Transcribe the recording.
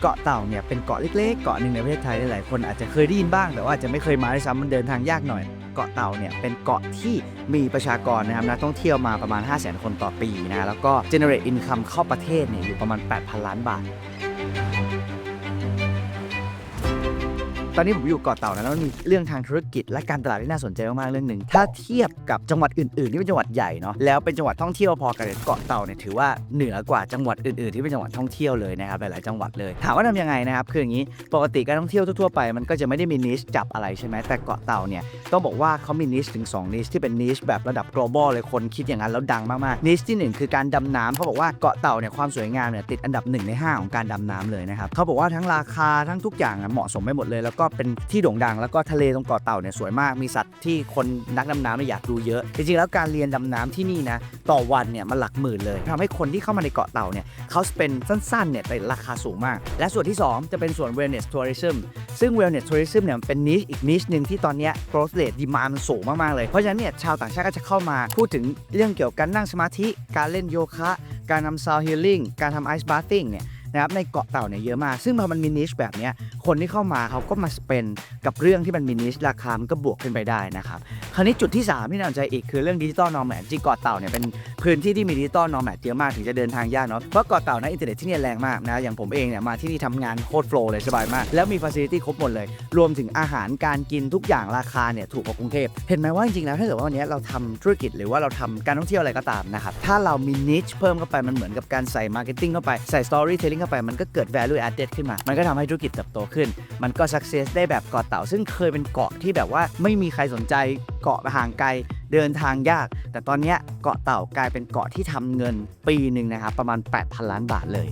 เกาะเต่าเนี่ยเป็นเกาะเล็กๆ เกาะหนึ่งในประเทศไทยหลายๆคนอาจจะเคยได้ยินบ้าง แต่ว่าอาจจะไม่เคยมาด้วยซ้ำมันเดินทางยากหน่อย เกาะเต่าเนี่ยเป็นเกาะที่มีประชากรนะครับนักท่องเที่ยวมาประมาณ 5 0 0 0 0 0คนต่อปีนะแล้วก็ generate income เข้าประเทศเนี่ยอยู่ประมาณ 8,000 ล้านบาท อนนี้ผมอยู่เกาะเต่านะแล้วมีเรื่องทางธุรกิจและการตลาดที่น่าสนใจมากๆเรื่องหนึ่งถ้าเทียบกับจังหวัดอื่นๆที่เป็นจังหวัดใหญ่เนาะแล้วเป็นจังหวัดท่องเที่ยวพอกันเกาะเต่าเนี่ยถือว่าเหนือกว่าจังหวัดอื่นๆที่เป็นจังหวัดท่องเที่ยวเลยนะครับหลายๆจังหวัดเลยถามว่าทำยังไงนะครับคืออย่างนี้ปกติการท่องเที่ยวทั่วๆไปมันก็จะไม่ได้มีนิชจับอะไรใช่ไหมแต่เกาะเต่าเนี่ยต้องบอกว่าเขามีนิชถึง2นิชที่เป็นนิชแบบระดับ global เลยคนคิดอย่างนั้นแล้วดังมากๆนิชที่หนึ่งคือการดำน้ำเขาบอกว่าเกาะเต่าเนี่ยความสวยงามเนี่ยติดอันดับหนึ่งในห้าของการดำน้ำเลยนะครับเขาบอกว่าทั้งราคาทั้งทุกอย่างเหมาะสมไปหมดเลยแล้วก็เป็นที่โด่งดัง แล้วก็ทะเลตรงเกาะเต่าเนี่ยสวยมากมีสัตว์ที่คนนักดำน้ำเนี่ยอยากดูเยอะ จริงๆแล้วการเรียนดำน้ำที่นี่นะต่อวันเนี่ยมันหลักหมื่นเลยทำให้คนที่เข้ามาในเกาะเต่าเนี่ยเขาสเปนสั้นๆเนี่ยแต่ราคาสูงมาก และส่วนที่ 2 จะเป็นส่วน wellness tourism ซึ่ง wellness tourism เนี่ยเป็นนิชอีกนิชหนึ่งที่ตอนนี้ growth rate demand มันสูงมากๆเลยเพราะฉะนั้นเนี่ยชาวต่างชาติก็จะเข้ามาพูดถึงเรื่องเกี่ยวกับการนั่งสมาธิ การเล่นโยคะ การทำ sound healing การทำ ice bathing เนี่ย นะครับในเกาะเต่าเนี่ยเยอะมาก ซึ่งพอมันมีนิชแบบนี้คนที่เข้ามาเขาก็มาสเปนกับเรื่องที่มันมีนิชราคามันก็บวกขึ้นไปได้นะครับคราวนี้จุดที่ 3 ที่น่าสนใจอีกคือเรื่องดิจิตอลนอร์แมดจริงเกาะเต่าเนี่ยเป็นพื้นที่ที่มีดิจิตอลนอร์แมดเยอะมากถึงจะเดินทางยากเนาะเพราะเกาะเต่านะอินเทอร์เน็ตที่นี่แรงมากนะอย่างผมเองเนี่ยมาที่นี่ทำงานโคตรโฟล์เลยสบายมาก แล้วมีฟ a ซิลิตี้ครบหมดเลย รวมถึงอาหารการกินทุกอย่างราคาเนี่ยถูกกว่ากรุงเทพเห็นไหมว่าจริงๆแล้วถ้าเกิดว่าวันนี้เราทำธุรกิจหรือว่าเราทำการท่องเที่ยวอะไรก็ตามนะครับถ้าเรามีนิชเพิ่มเข้าไปมันเหมือนกับการใส่มาร์เก็ตติ้งเข้าไปใส่สตอรี่เทลลิ่งเข้าไปมันก็เกิด value added ขึ้นมา มันก็ทำให้ธุรกิจเติบโตขึ้น มันก็ success ได้แบบเกาะเต่าซึ่งเคยเป็นเกาะที่แบบว่าไม่มีใครสนใจ เกาะห่างไกลเดินทางยาก แต่ตอนนี้เกาะเต่ากลายเป็นเกาะที่ทำเงินปีหนึ่งนะครับประมาณ 8,000 ล้านบาทเลย